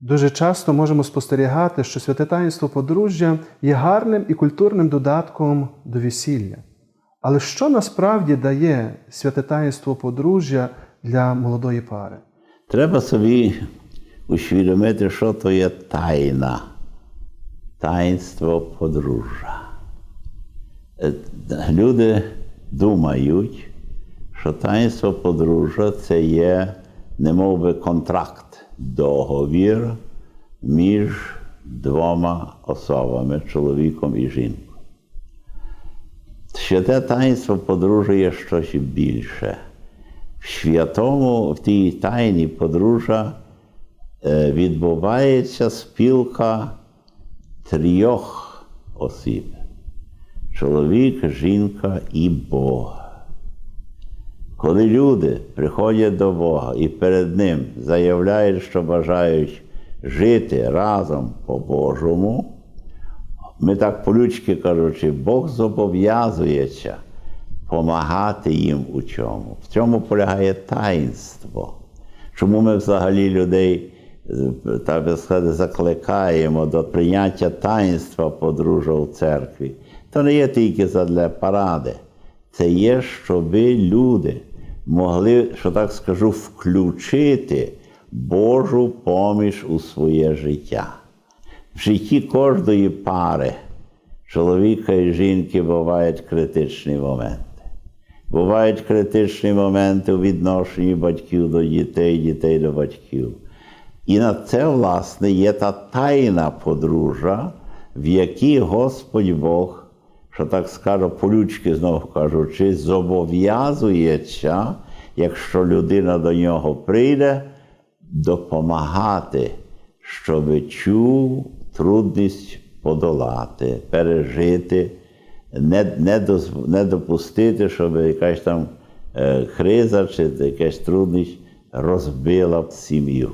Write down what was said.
Дуже часто можемо спостерігати, що святе таїнство подружжя є гарним і культурним додатком до весілля. Але що насправді дає святе таїнство подружжя для молодої пари? Треба собі усвідомити, що то є тайна, таїнство подружжя. Е, Люди думають, що таїнство подружжя це є немов би контракт, договір між двома особами, чоловіком і жінкою. Святе таїнство подружжя є щось більше. В святому, в тій тайні подружжя е, відбувається спілка трьох осіб: чоловік, жінка і Бог. Коли люди приходять до Бога і перед Ним заявляють, що бажають жити разом по-божому, ми так по-людськи кажучи, Бог зобов'язується помагати їм у чому. В цьому полягає таїнство. Чому ми взагалі людей так би сказати, закликаємо до прийняття таїнства подружжя в церкві? То не є тільки задля паради. Це є, щоб люди могли, що так скажу, включити Божу поміч у своє життя. В житті кожної пари, чоловіка і жінки, бувають критичні моменти. Бувають критичні моменти у відношенні батьків до дітей, дітей до батьків. І на це, власне, є та тайна подружжя, в якій Господь Бог, що так скажу, по-людськи знову кажучи, зобов'язується, якщо людина до нього прийде, допомагати, щоб цю трудність подолати, пережити, не, не, доз- не допустити, щоб якась там е, криза чи якась трудність розбила сім'ю.